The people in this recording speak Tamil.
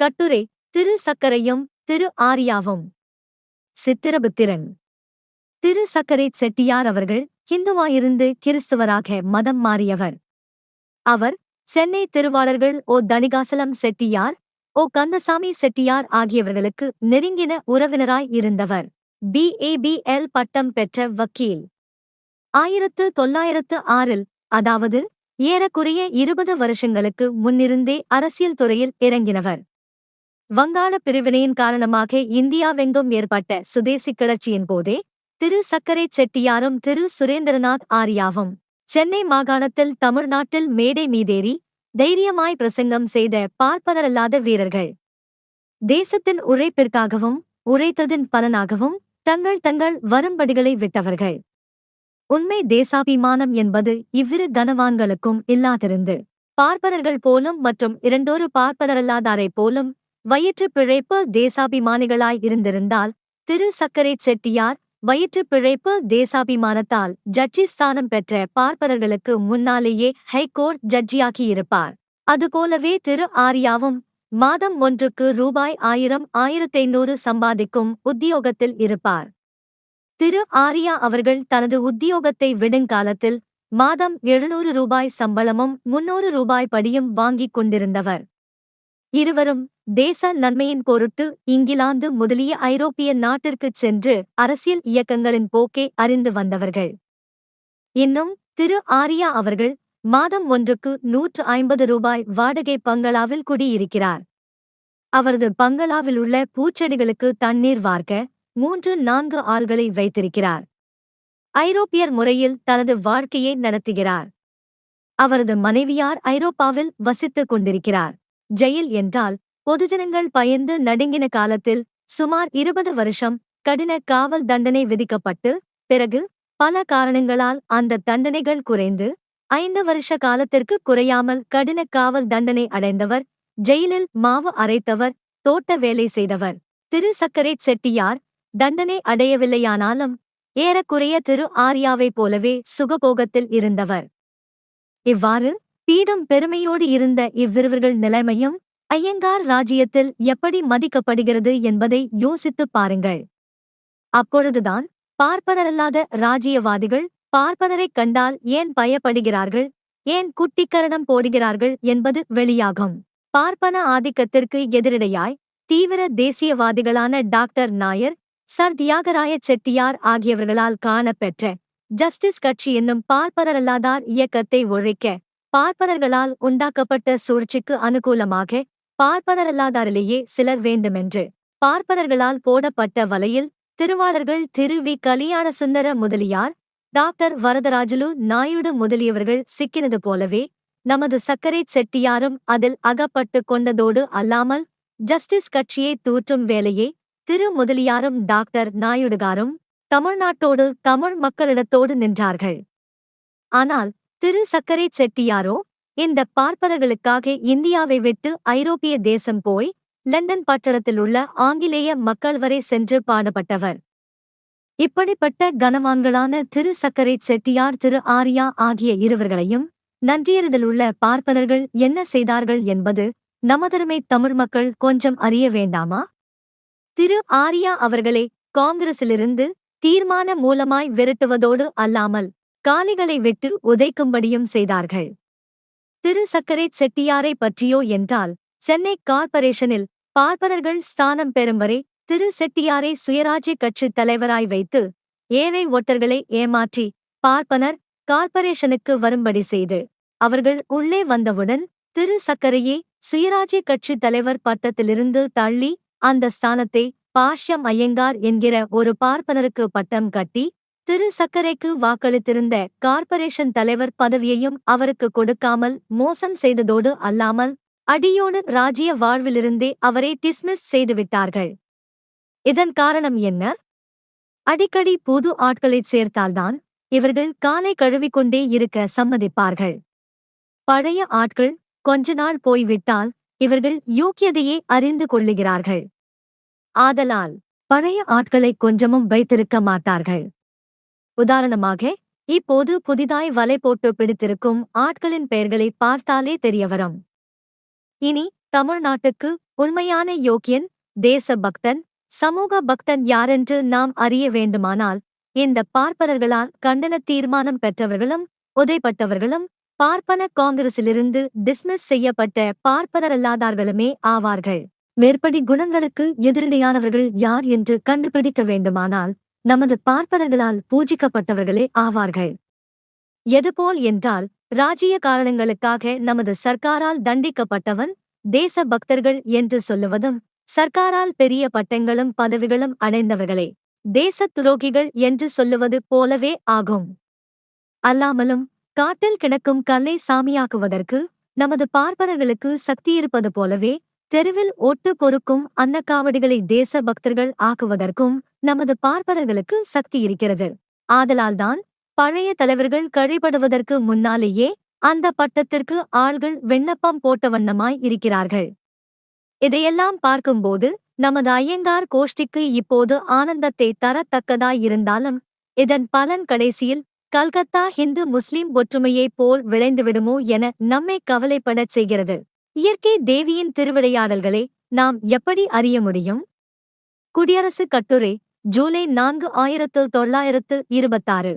கட்டுரை திரு சக்கரையும் திரு ஆரியாவும். சித்திரபுத்திரன். திரு சக்கரை செட்டியார் அவர்கள் ஹிந்துவாயிருந்து கிறிஸ்துவராக மதம் மாறியவர். அவர் சென்னை திருவாளர்கள் ஓ தணிகாசலம் செட்டியார் ஓ கந்தசாமி செட்டியார் ஆகியவர்களுக்கு நெருங்கின உறவினராய் இருந்தவர். பிஏபிஎல் பட்டம் பெற்ற வக்கீல். ஆயிரத்து தொள்ளாயிரத்து ஆறில் அதாவது ஏறக்குறைய இருபது வருஷங்களுக்கு முன்னிருந்தே அரசியல் துறையில் இறங்கினவர். வங்காள பிரிவினையின் காரணமாக இந்தியாவெங்கும் ஏற்பட்ட சுதேசி கிளர்ச்சியின் போதே திரு சக்கரை செட்டியாரும் திரு சுரேந்திரநாத் ஆரியாவும் சென்னை மாகாணத்தில் தமிழ்நாட்டில் மேடை மீதேறி தைரியமாய் பிரசங்கம் செய்த பார்ப்பனரல்லாத வீரர்கள். தேசத்தின் உழைப்பிற்காகவும் உழைத்ததின் பலனாகவும் தங்கள் தங்கள் வரும்படிகளை விட்டவர்கள். உண்மை தேசாபிமானம் என்பது இவ்விரு கனவான்களுக்கும் இல்லாதிருந்து பார்ப்பனர்கள் போலும் மற்றும் இரண்டொரு பார்ப்பனரல்லாதாரைப் போலும் வயிற்று பிழைப்பு தேசாபிமானிகளாய் இருந்திருந்தால் திரு சக்கரை செட்டியார் வயிற்று பிழைப்பு தேசாபிமானத்தால் ஜட்ஜி ஸ்தானம் பெற்ற பார்ப்பனர்களுக்கு முன்னாலேயே ஹைகோர்ட் ஜட்ஜியாக்கியிருப்பார் அதுபோலவே திரு ஆரியாவும் மாதம் ஒன்றுக்கு ரூபாய் ஆயிரம் ஆயிரத்தைநூறு சம்பாதிக்கும் உத்தியோகத்தில் இருப்பார். திரு ஆரியா அவர்கள் தனது உத்தியோகத்தை விடுங்காலத்தில் மாதம் எழுநூறு ரூபாய் சம்பளமும் முன்னூறு ரூபாய் படியும் வாங்கிக் கொண்டிருந்தவர். இருவரும் தேச நன்மையின் பொருட்டு இங்கிலாந்து முதலிய ஐரோப்பிய நாட்டிற்குச் சென்று அரசியல் இயக்கங்களின் போக்கை அறிந்து வந்தவர்கள். இன்னும் திரு ஆரியா அவர்கள் மாதம் ஒன்றுக்கு நூற்று ஐம்பது ரூபாய் வாடகை பங்களாவில் குடியிருக்கிறார். அவரது பங்களாவில் உள்ள பூச்செடிகளுக்கு தண்ணீர் வார்க்க மூன்று நான்கு ஆள்களை வைத்திருக்கிறார். ஐரோப்பியர் முறையில் தனது வாழ்க்கையை நடத்துகிறார். அவரது மனைவியார் ஐரோப்பாவில் வசித்துக் கொண்டிருக்கிறார். ஜெயில் என்றால் பொதுஜனங்கள் பயந்து நடுங்கின காலத்தில் சுமார் இருபது வருஷம் கடின காவல் தண்டனை விதிக்கப்பட்டு பிறகு பல காரணங்களால் அந்த தண்டனைகள் குறைந்து ஐந்து வருஷ காலத்திற்கு குறையாமல் கடின காவல் தண்டனை அடைந்தவர் ஜெயிலில் மாவு அரைத்தவர் தோட்ட வேலை செய்தவர். திரு. சக்கரை செட்டியார் தண்டனை அடையவில்லையானாலும் ஏறக்குறைய திரு. ஆர்யாவைப் போலவே சுகபோகத்தில் இருந்தவர். இவ்வாறு பீடம் பெருமையோடு இருந்த இவ்விருவர்கள் நிலைமையும் ஐயங்கார் ராஜ்யத்தில் எப்படி மதிக்கப்படுகிறது என்பதை யோசித்துப் பாருங்கள். அப்பொழுதுதான் பார்ப்பனரல்லாத ராஜ்யவாதிகள் பார்ப்பனரைக் கண்டால் ஏன் பயப்படுகிறார்கள் ஏன் குட்டிக்கரணம் போடுகிறார்கள் என்பது வெளியாகும். பார்ப்பன ஆதிக்கத்திற்கு எதிரிடையாய் தீவிர தேசியவாதிகளான டாக்டர் நாயர் சர் தியாகராய செட்டியார் ஆகியவர்களால் காணப்பெற்ற ஜஸ்டிஸ் கட்சி என்னும் பார்ப்பனரல்லாதார் இயக்கத்தை ஒழிக்க பார்ப்பனர்களால் உண்டாக்கப்பட்ட சூழ்ச்சிக்கு அனுகூலமாக பார்ப்பனரல்லாதாரிலேயே சிலர் வேண்டுமென்று. பார்ப்பனர்களால் போடப்பட்ட வலையில் திருவாளர்கள் திரு வி. கலியாண சுந்தர முதலியார் டாக்டர் வரதராஜுலு நாயுடு முதலியவர்கள் சிக்கினது போலவே நமது சக்கரை செட்டியாரும் அதில் அகப்பட்டு கொண்டதோடு அல்லாமல் ஜஸ்டிஸ் கட்சியை தூற்றும் வேலையே திரு முதலியாரும் டாக்டர் நாயுடுகாரும் தமிழ்நாட்டோடு தமிழ் மக்களிடத்தோடு நின்றார்கள். ஆனால் திரு சக்கரை செட்டியாரோ இந்த பார்ப்பனர்களுக்காக இந்தியாவை விட்டு ஐரோப்பிய தேசம் போய் லண்டன் பட்டணத்தில் உள்ள ஆங்கிலேய மக்கள் வரை சென்று பாடப்பட்டவர். இப்படிப்பட்ட கனவான்களான திரு. சக்கரை செட்டியார் திரு. ஆரியா ஆகிய இருவர்களையும் நன்றியறிதலுள்ள பார்ப்பனர்கள் என்ன செய்தார்கள் என்பது நமதருமை தமிழ் மக்கள் கொஞ்சம் அறிய வேண்டாமா? திரு. ஆரியா அவர்களை காங்கிரசிலிருந்து தீர்மான மூலமாய் விரட்டுவதோடு அல்லாமல் காலிகளை விட்டு உதைக்கும்படியும் செய்தார்கள். திரு சக்கரை செட்டியாரை பற்றியோ என்றால் சென்னை கார்ப்பரேஷனில் பார்ப்பனர்கள் ஸ்தானம் பெறும் வரை திரு செட்டியாரை சுயராஜ்ய கட்சித் தலைவராய் வைத்து ஏழை ஒட்டர்களை ஏமாற்றி பார்ப்பனர் கார்ப்பரேஷனுக்கு வரும்படி செய்து அவர்கள் உள்ளே வந்தவுடன் திரு சக்கரையே சுயராஜ்ய கட்சித் தலைவர் பட்டத்திலிருந்து தள்ளி அந்த ஸ்தானத்தை பாஷ்யம் ஐயங்கார் என்கிற ஒரு பார்ப்பனருக்கு பட்டம் கட்டி திரு சக்கரைக்கு வாக்களித்திருந்த கார்ப்பரேஷன் தலைவர் பதவியையும் அவருக்கு கொடுக்காமல் மோசம் செய்ததோடு அல்லாமல் அடியோடு ராஜ்ய வாழ்விலிருந்தே அவரை டிஸ்மிஸ் செய்துவிட்டார்கள். இதன் காரணம் என்ன? அடிக்கடி புது ஆட்களைச் சேர்த்தால்தான் இவர்கள் காலை கழுவிக்கொண்டே இருக்க சம்மதிப்பார்கள். பழைய ஆட்கள் கொஞ்ச நாள் போய்விட்டால் இவர்கள் யோக்கியதையே அறிந்து கொள்ளுகிறார்கள். ஆதலால் பழைய ஆட்களை கொஞ்சமும் வைத்திருக்க மாட்டார்கள். உதாரணமாக இப்போது புதிதாய் வலை போட்டு பிடித்திருக்கும் ஆட்களின் பெயர்களை பார்த்தாலே தெரியவரும். இனி தமிழ்நாட்டுக்கு உண்மையான யோக்கியன் தேச பக்தன் சமூக பக்தன் யாரென்று நாம் அறிய வேண்டுமானால் இந்த பார்ப்பனர்களால் கண்டன தீர்மானம் பெற்றவர்களும் உதைப்பட்டவர்களும் பார்ப்பன காங்கிரசிலிருந்து டிஸ்மிஸ் செய்யப்பட்ட பார்ப்பனரல்லாதார்களுமே ஆவார்கள். மேற்படி குணங்களுக்கு எதிரடையானவர்கள் யார் என்று கண்டுபிடிக்க வேண்டுமானால் நமது பார்ப்பனர்களால் பூஜிக்கப்பட்டவர்களே ஆவார்கள். எதுபோல் என்றால் ராஜ்ய காரணங்களுக்காக நமது சர்க்காரால் தண்டிக்கப்பட்டவன் தேச பக்தர்கள் என்று சொல்லுவதும் சர்க்காரால் பெரிய பட்டங்களும் பதவிகளும் அடைந்தவர்களே தேசத் துரோகிகள் என்று சொல்லுவது போலவே ஆகும். அல்லாமலும் காட்டில் கிடக்கும் கல்லை சாமியாக்குவதற்கு நமது பார்ப்பனர்களுக்கு சக்தியிருப்பது போலவே தெருவில் ஒட்டு பொறுக்கும் அன்னக்காவடிகளை தேச பக்தர்கள் ஆக்குவதற்கும் நமது பார்ப்பனர்களுக்கு சக்தி இருக்கிறது. ஆதலால்தான் பழைய தலைவர்கள் கழிபடுவதற்கு முன்னாலேயே அந்த பட்டத்திற்கு ஆள்கள் விண்ணப்பம் போட்ட வண்ணமாய் இருக்கிறார்கள். இதையெல்லாம் பார்க்கும்போது நமது ஐயங்கார் கோஷ்டிக்கு இப்போது ஆனந்தத்தை தரத்தக்கதாயிருந்தாலும் இதன் பலன் கடைசியில் கல்கத்தா ஹிந்து முஸ்லிம் ஒற்றுமையைப் போல் விளைந்துவிடுமோ என நம்மை கவலைப்படச் செய்கிறது. இயற்கை தேவியின் திருவிளையாடல்களை நாம் எப்படி அறிய முடியும்? குடியரசுக் கட்டுரை ஜூலை நான்கு ஆயிரத்து தொள்ளாயிரத்து இருபத்தாறு.